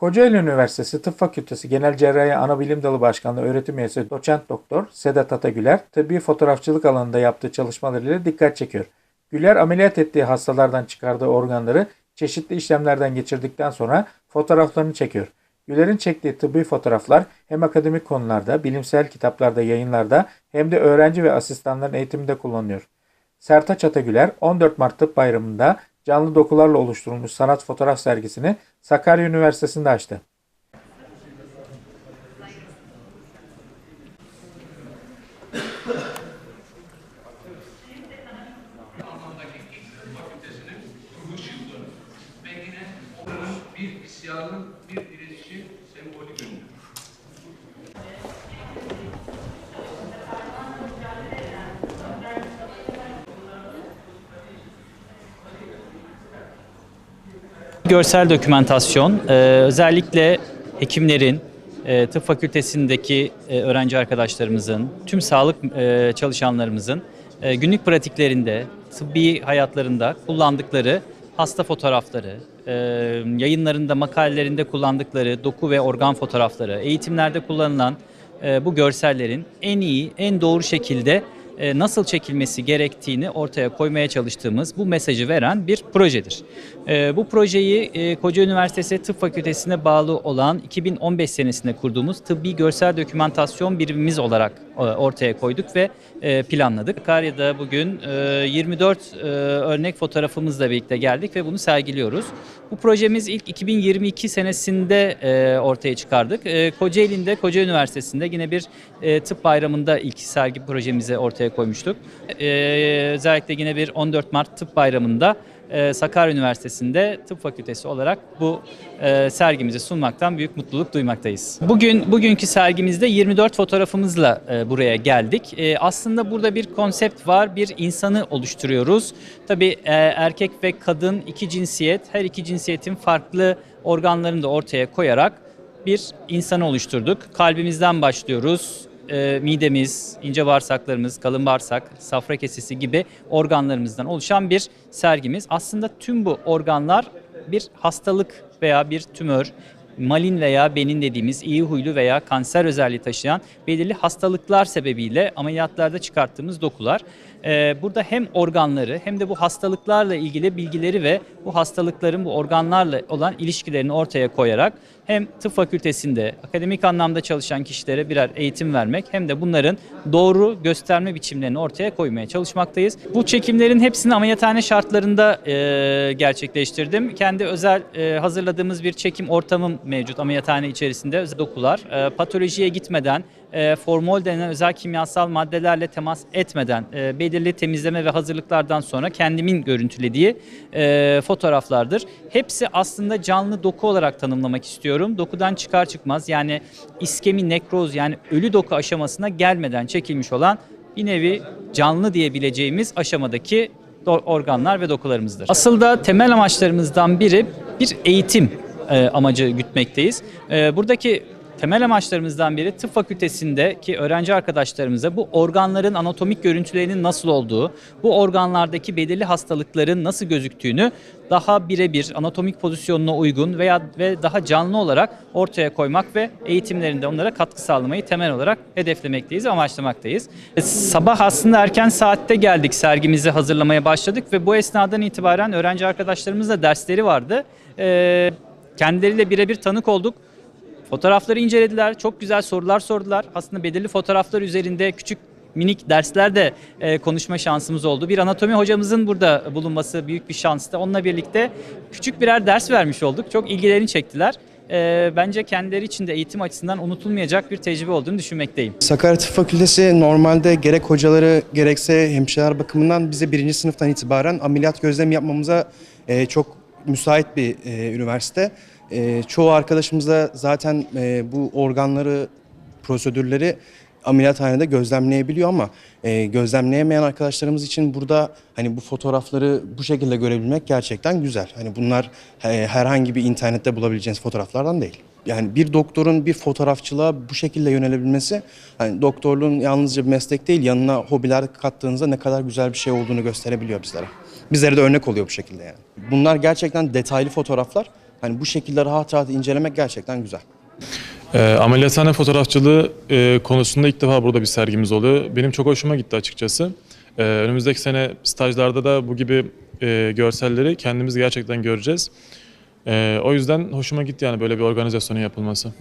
Kocaeli Üniversitesi Tıp Fakültesi Genel Cerrahi Anabilim Dalı Başkanlığı öğretim üyesi doçent doktor Sedat Atagüler, tıbbi fotoğrafçılık alanında yaptığı çalışmalarıyla dikkat çekiyor. Güler ameliyat ettiği hastalardan çıkardığı organları çeşitli işlemlerden geçirdikten sonra fotoğraflarını çekiyor. Güler'in çektiği tıbbi fotoğraflar hem akademik konularda, bilimsel kitaplarda, yayınlarda hem de öğrenci ve asistanların eğitiminde kullanılıyor. Sertaç Atagüler 14 Mart Tıp Bayramı'nda canlı dokularla oluşturulmuş sanat fotoğraf sergisini Sakarya Üniversitesi'nde açtı. Görsel dokümentasyon e, özellikle hekimlerin, e, tıp fakültesindeki e, öğrenci arkadaşlarımızın, tüm sağlık çalışanlarımızın günlük pratiklerinde, tıbbi hayatlarında kullandıkları hasta fotoğrafları, yayınlarında, makalelerinde kullandıkları doku ve organ fotoğrafları, eğitimlerde kullanılan bu görsellerin en iyi, en doğru şekilde e, nasıl çekilmesi gerektiğini ortaya koymaya çalıştığımız bu mesajı veren bir projedir. E, Bu projeyi e, Koca Üniversitesi Tıp Fakültesine bağlı olan 2015 senesinde kurduğumuz tıbbi görsel dokümantasyon birimimiz olarak ortaya koyduk ve e, planladık. Sakarya'da bugün e, 24 e, örnek fotoğrafımızla birlikte geldik ve bunu sergiliyoruz. Bu projemiz ilk 2022 senesinde e, ortaya çıkardık. E, Kocaeli'nde, Koca Üniversitesi'nde yine bir e, tıp bayramında ilk sergi projemizi ortaya koymuştuk. E, özellikle yine bir 14 Mart Tıp Bayramı'nda e, Sakarya Üniversitesi'nde tıp fakültesi olarak bu e, sergimizi sunmaktan büyük mutluluk duymaktayız. Bugün bugünkü sergimizde 24 fotoğrafımızla e, buraya geldik. E, aslında burada bir konsept var, bir insanı oluşturuyoruz. Tabii e, erkek ve kadın iki cinsiyet, her iki cinsiyetin farklı organlarını da ortaya koyarak bir insanı oluşturduk. Kalbimizden başlıyoruz. E, midemiz, ince bağırsaklarımız, kalın bağırsak, safra kesesi gibi organlarımızdan oluşan bir sergimiz. Aslında tüm bu organlar bir hastalık veya bir tümör, malin veya benin dediğimiz iyi huylu veya kanser özelliği taşıyan belirli hastalıklar sebebiyle ameliyatlarda çıkarttığımız dokular. Ee, burada hem organları hem de bu hastalıklarla ilgili bilgileri ve bu hastalıkların bu organlarla olan ilişkilerini ortaya koyarak hem tıp fakültesinde akademik anlamda çalışan kişilere birer eğitim vermek hem de bunların doğru gösterme biçimlerini ortaya koymaya çalışmaktayız. Bu çekimlerin hepsini ameliyathane şartlarında e, gerçekleştirdim. Kendi özel e, hazırladığımız bir çekim ortamım mevcut ameliyathane içerisinde. Dokular e, patolojiye gitmeden e, formol denen özel kimyasal maddelerle temas etmeden e, belirli temizleme ve hazırlıklardan sonra kendimin görüntülediği e, fotoğraflardır. Hepsi aslında canlı doku olarak tanımlamak istiyorum. Dokudan çıkar çıkmaz yani iskemi nekroz yani ölü doku aşamasına gelmeden çekilmiş olan bir nevi canlı diyebileceğimiz aşamadaki organlar ve dokularımızdır. Asıl da temel amaçlarımızdan biri bir eğitim e, amacı gütmekteyiz. E, buradaki temel amaçlarımızdan biri tıp fakültesindeki öğrenci arkadaşlarımıza bu organların anatomik görüntülerinin nasıl olduğu, bu organlardaki belirli hastalıkların nasıl gözüktüğünü daha birebir anatomik pozisyonuna uygun veya ve daha canlı olarak ortaya koymak ve eğitimlerinde onlara katkı sağlamayı temel olarak hedeflemekteyiz, amaçlamaktayız. E, Sabah aslında erken saatte geldik sergimizi hazırlamaya başladık ve bu esnadan itibaren öğrenci arkadaşlarımızla dersleri vardı. E, kendileriyle birebir tanık olduk. Fotoğrafları incelediler, çok güzel sorular sordular. Aslında belirli fotoğraflar üzerinde küçük minik dersler de e, konuşma şansımız oldu. Bir anatomi hocamızın burada bulunması büyük bir şanstı. Onunla birlikte küçük birer ders vermiş olduk. Çok ilgilerini çektiler. E, bence kendileri için de eğitim açısından unutulmayacak bir tecrübe olduğunu düşünmekteyim. Sakarya Tıp Fakültesi normalde gerek hocaları gerekse hemşireler bakımından bize birinci sınıftan itibaren ameliyat gözlemi yapmamıza e, çok müsait bir e, üniversite. E, çoğu arkadaşımız da zaten e, bu organları, prosedürleri ameliyathanede gözlemleyebiliyor ama e, gözlemleyemeyen arkadaşlarımız için burada hani bu fotoğrafları bu şekilde görebilmek gerçekten güzel. Hani bunlar e, herhangi bir internette bulabileceğiniz fotoğraflardan değil. Yani bir doktorun bir fotoğrafçılığa bu şekilde yönelebilmesi hani doktorluğun yalnızca bir meslek değil yanına hobiler kattığınızda ne kadar güzel bir şey olduğunu gösterebiliyor bizlere. Bizlere de örnek oluyor bu şekilde yani. Bunlar gerçekten detaylı fotoğraflar. Hani bu şekilde rahat rahat incelemek gerçekten güzel. E, ameliyathane fotoğrafçılığı e, konusunda ilk defa burada bir sergimiz oluyor. Benim çok hoşuma gitti açıkçası. E, önümüzdeki sene stajlarda da bu gibi e, görselleri kendimiz gerçekten göreceğiz. E, o yüzden hoşuma gitti yani böyle bir organizasyonun yapılması.